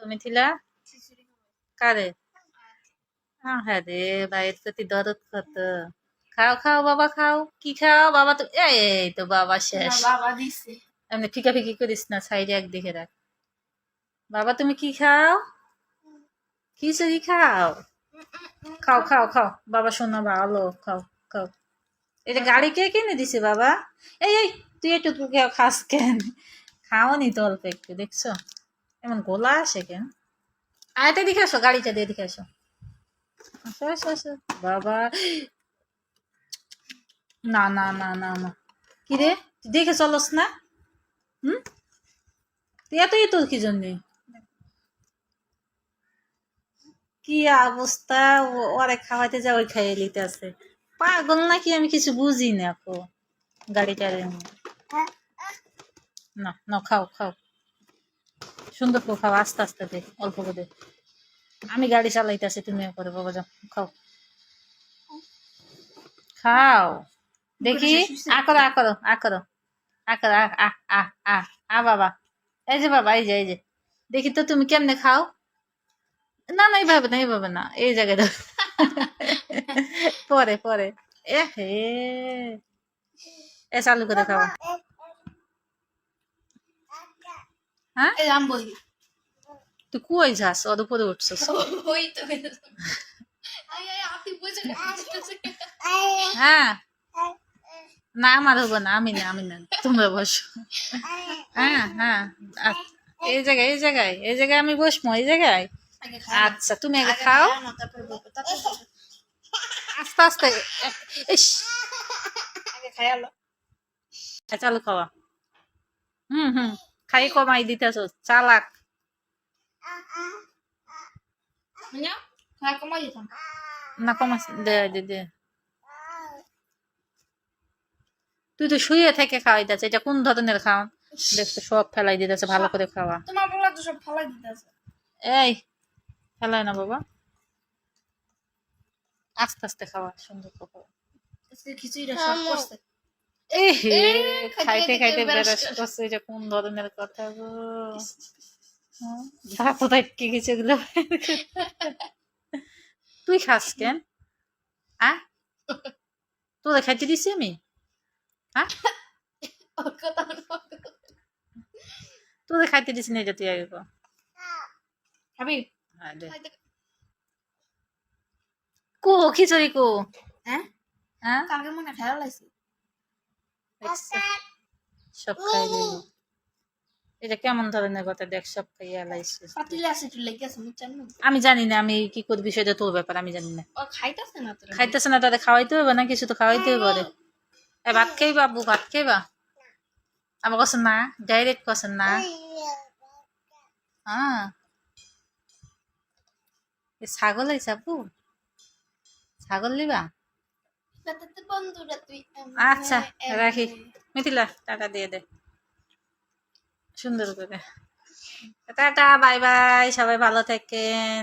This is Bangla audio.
মিথিলা কারে? হ্যাঁ। রে ভাইয়ের প্রতি দরদ কত। খাও খাও বাবা খাও। কি খাও? বাবা তো এই তো বাবা শেষ। এমনি ফিকা ফিকি করিস না সাইডে একদিকে রাখ। বাবা তুমি কি খাও? কি সরি খাও? খাও খাও খাও। বাবা শোনা ভালো খাও খাও। এটা গাড়ি কে কিনে দিছে বাবা? এই এই তুই একটু খাস কেন? খাওনি তো অল্প একটু দেখছ? এমন গোলা আসে কেন? আয়টা দেখে আসো, গাড়িটা দিয়ে দেখে আসো। আসো আসো আসো। বাবা। না না না না না। কি রে? দেখে চলস না? হুম? তুই এতই তোর কি জন্যে? কি অবস্থা? ওরে খাওয়াইতে যা, ওই খাইয়ে নিতে আছে পাগল নাকি? আমি কিছু বুঝি না গাড়িটারে না না, খাও খাও। সুন্দর করে খাও আস্তে আস্তে দে অল্প করে। আমি গাড়ি চালাইতেছি তুমি করে বাবা যাও খাও। খাও। দেখি আ করো আ করো আ করো আ করো আ আ আ আ আ বাবা। এই যে বাবা এই যে এই যে। দেখি তো তুমি কেমনে খাও? না না এইভাবে না এইভাবে না এই জায়গায় দাও পরে পরে। এ হে। এ চালু করে খাওয়া হ্যাঁ? এই আম বই তুই কই যাস? ওর উপরে উঠছস। ওই তো হ্যাঁ। না আমার হব না আমি না আমি না তোমরা বসো। হ্যাঁ হ্যাঁ এই জায়গায় এই জায়গায় এই জায়গায় আমি বসবো এই জায়গায়? আচ্ছা তুমি আগে খাও। আস্তে আস্তে চালু খাওয়া। হুম হুম। খাই কমাই দিতেছ চালাক। কমাই দিতাম। না কমাস দে দে দে। তুই তো শুয়ে থেকে খাওয়াইতেছে এটা কোন ধরনের খাওয়া? দেখছ সব ফেলাই দিতেছে ভালো করে খাওয়া। তোমার বলা তো সব ফালাই দিতেছে। এই ফেলাই না বাবা। আস্তে আস্তে খাওয়া সুন্দর করে খাওয়া। খিচুড়িটা সব করছে। খাইতে খাইতে বেরস করছে এটা কোন ধরনের কথা গো। হ্যাঁ, দাঁত গেছে এগুলো। তুই খাস কেন? আ? তোরা খাইতে দিছি আমি? হ্যাঁ। তোদের খাইতে দিছি না এটা তুই আগে খাবি? হ্যাঁ কো খিচুড়ি কো। হ্যাঁ? হ্যাঁ কালকে মনে খাওয়া লাগছে। দেখছ? সব খাই দিল এটা কেমন ধরনের কথা? দেখ সব খাইয়া লাইছে আমি জানি না আমি কি করবি সেটা তোর ব্যাপার আমি জানি না। খাইতেছে না তোরা? খাইতেছে না তাদের খাওয়াইতে হবে না কিছু তো খাওয়াইতে হবে ভাত খাইবা আব্বু ভাত খাইবা? আমার কাছে না ডাইরেক্ট কাছে না। হ্যাঁ এ ছাগল হয়েছে আপু ছাগল লিবা বন্ধুরা তুই আচ্ছা রাখি। মিথিলা টাটা দিয়ে দে। সুন্দর করে। টাটা বাই বাই সবাই ভালো থাকেন।